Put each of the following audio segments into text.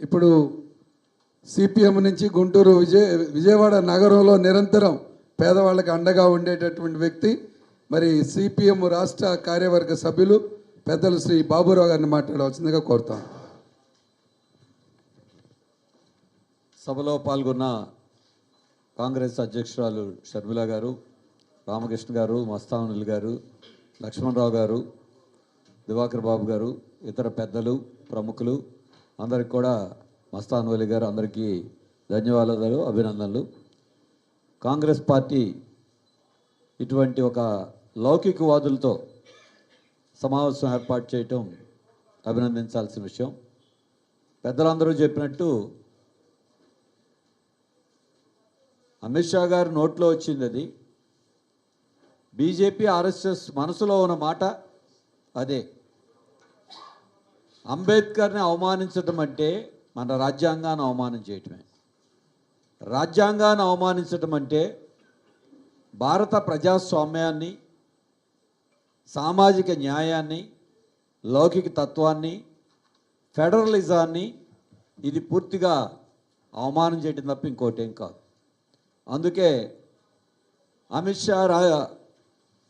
ఇప్పుడు సిపిఎం నుంచి గుంటూరు విజయ విజయవాడ నగరంలో నిరంతరం పేదవాళ్ళకి అండగా ఉండేటటువంటి వ్యక్తి మరి సిపిఎం రాష్ట్ర కార్యవర్గ సభ్యులు పెద్దలు శ్రీ బాబురావు గారిని మాట్లాడవలసిందిగా కోరుతాం. సభలో పాల్గొన్న కాంగ్రెస్ అధ్యక్షురాలు షర్మిల గారు రామకృష్ణ గారు మస్తానుల్ గారు లక్ష్మణరావు గారు దివాకర్ బాబు గారు ఇతర పెద్దలు ప్రముఖులు అందరికి కూడా మస్తానువలి గారు అందరికీ ధన్యవాదాలు అభినందనలు. కాంగ్రెస్ పార్టీ ఇటువంటి ఒక లౌకికవాదులతో సమావేశం ఏర్పాటు చేయటం అభినందించాల్సిన విషయం. పెద్దలందరూ చెప్పినట్టు అమిత్ షా గారి నోట్లో వచ్చింది అది. బీజేపీ ఆర్ఎస్ఎస్ మనసులో ఉన్న మాట అదే. అంబేద్కర్ని అవమానించడం అంటే మన రాజ్యాంగాన్ని అవమానం చేయటమే. రాజ్యాంగాన్ని అవమానించడం అంటే భారత ప్రజాస్వామ్యాన్ని సామాజిక న్యాయాన్ని లౌకిక తత్వాన్ని ఫెడరలిజాన్ని ఇది పూర్తిగా అవమానం చేయడం తప్ప ఇంకోటి ఏం కాదు. అందుకే అమిత్ షా రా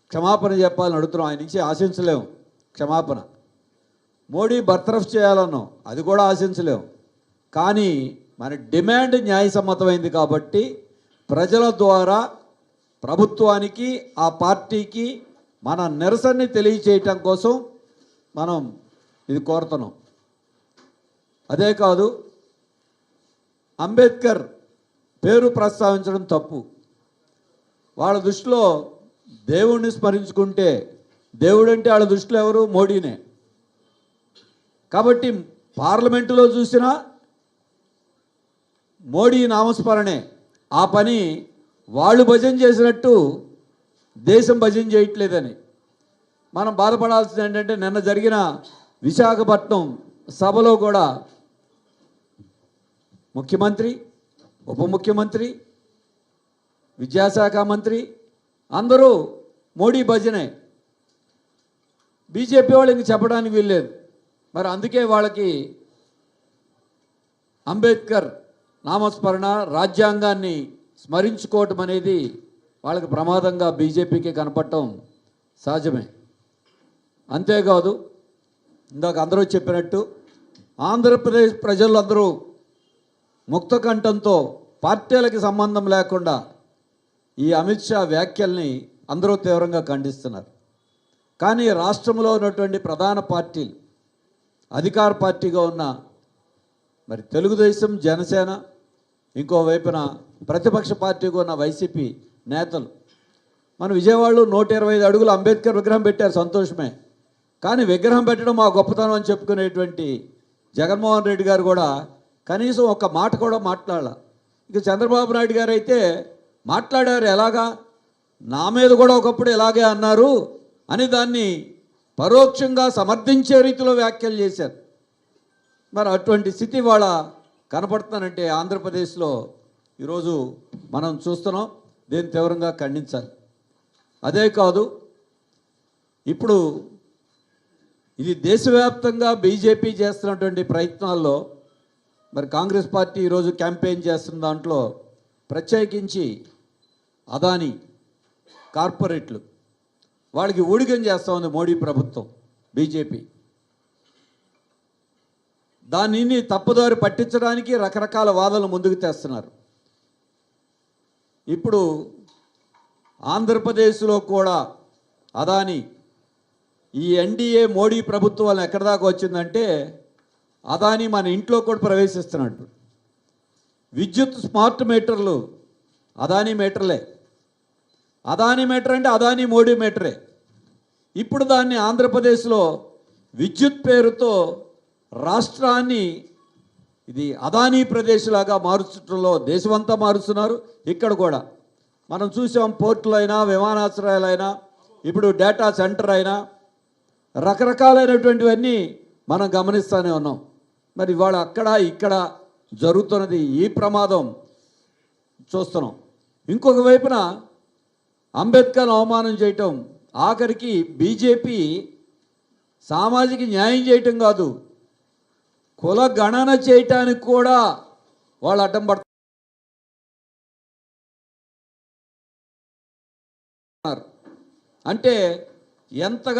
క్షమాపణ చెప్పాలని అడుగుతున్నాం. ఆయన నుంచి ఆశించలేము. క్షమాపణ. మోడీ బర్తరఫ్ చేయాలన్నాం. అది కూడా ఆశించలేం. కానీ మన డిమాండ్ న్యాయసమ్మతమైంది కాబట్టి ప్రజల ద్వారా ప్రభుత్వానికి ఆ పార్టీకి మన నిరసనని తెలియచేయటం కోసం మనం ఇది కోరుతున్నాం. అదే కాదు అంబేద్కర్ పేరు ప్రస్తావించడం తప్పు. వాళ్ళ దృష్టిలో దేవుణ్ణి స్మరించుకుంటే దేవుడంటే వాళ్ళ దృష్టిలో ఎవరు? మోడీనే. కాబట్టి పార్లమెంటులో చూసినా మోడీ నామస్మరణే. ఆ పని వాళ్ళు భజన చేసినట్టు దేశం భజన చేయట్లేదని. మనం బాధపడాల్సింది ఏంటంటే నిన్న జరిగిన విశాఖపట్నం సభలో కూడా ముఖ్యమంత్రి ఉప ముఖ్యమంత్రి విద్యాశాఖ మంత్రి అందరూ మోడీ భజనే. బీజేపీ వాళ్ళు ఇంక చెప్పడానికి వీల్లేదు. మరి అందుకే వాళ్ళకి అంబేద్కర్ నామస్మరణ రాజ్యాంగాన్ని స్మరించుకోవటం అనేది వాళ్ళకి ప్రమాదంగా బీజేపీకి కనపడటం సహజమే. అంతేకాదు ఇందాక అందరూ చెప్పినట్టు ఆంధ్రప్రదేశ్ ప్రజలందరూ ముక్త కంఠంతో పార్టీలకి సంబంధం లేకుండా ఈ అమిత్ షా వ్యాఖ్యల్ని అందరూ తీవ్రంగా ఖండిస్తున్నారు. కానీ రాష్ట్రంలో ఉన్నటువంటి ప్రధాన పార్టీలు అధికార పార్టీగా ఉన్న మరి తెలుగుదేశం జనసేన ఇంకోవైపున ప్రతిపక్ష పార్టీగా ఉన్న వైసీపీ నేతలు. మన విజయవాడలో నూట ఇరవై ఐదు అడుగులు అంబేద్కర్ విగ్రహం పెట్టారు సంతోషమే. కానీ విగ్రహం పెట్టడం మా గొప్పతనం అని చెప్పుకునేటువంటి జగన్మోహన్ రెడ్డి గారు కూడా కనీసం ఒక మాట కూడా మాట్లాడాల. ఇక చంద్రబాబు నాయుడు గారు అయితే మాట్లాడారు ఎలాగా? నా మీద కూడా ఒకప్పుడు ఇలాగే అన్నారు అని దాన్ని పరోక్షంగా సమర్థించే రీతిలో వ్యాఖ్యలు చేశారు. మరి అటువంటి స్థితి వాళ్ళ కనపడుతున్నానంటే ఆంధ్రప్రదేశ్లో ఈరోజు మనం చూస్తున్నాం దీన్ని తీవ్రంగా ఖండించాలి. అదే కాదు ఇప్పుడు ఇది దేశవ్యాప్తంగా బీజేపీ చేస్తున్నటువంటి ప్రయత్నాల్లో మరి కాంగ్రెస్ పార్టీ ఈరోజు క్యాంపెయిన్ చేస్తున్న దాంట్లో ప్రత్యేకించి అదాని కార్పొరేట్లు వాళ్ళకి ఊడిగం చేస్తూ ఉంది మోడీ ప్రభుత్వం బీజేపీ. దానిని తప్పుదారి పట్టించడానికి రకరకాల వాదనలు ముందుకు తెస్తున్నారు. ఇప్పుడు ఆంధ్రప్రదేశ్లో కూడా అదాని ఈ ఎన్డీఏ మోడీ ప్రభుత్వం ఎక్కడి దాకా వచ్చిందంటే అదాని మన ఇంట్లో కూడా ప్రవేశిస్తున్నట్టు విద్యుత్ స్మార్ట్ మీటర్లు అదాని మీటర్లే. అదాని మీటర్ అంటే అదాని మోడీ మీటరే. ఇప్పుడు దాన్ని ఆంధ్రప్రదేశ్లో విద్యుత్ పేరుతో రాష్ట్రాన్ని ఇది అదానీ ప్రదేశ్ లాగా మార్చడంలో దేశమంతా మారుస్తున్నారు. ఇక్కడ కూడా మనం చూసాం పోర్టులు అయినా విమానాశ్రయాలైనా ఇప్పుడు డేటా సెంటర్ అయినా రకరకాలైనటువంటివన్నీ మనం గమనిస్తూనే ఉన్నాం. మరి ఇవాళ అక్కడ ఇక్కడ జరుగుతున్నది ఈ ప్రమాదం చూస్తున్నాం. ఇంకొక వైపున అంబేద్కర్ అవమానం చేయటం ఆఖరికి బీజేపీ సామాజిక న్యాయం చేయటం కాదు కుల గణన చేయటానికి కూడా వాళ్ళు అడ్డం పడుతున్నారు. అంటే ఎంతగా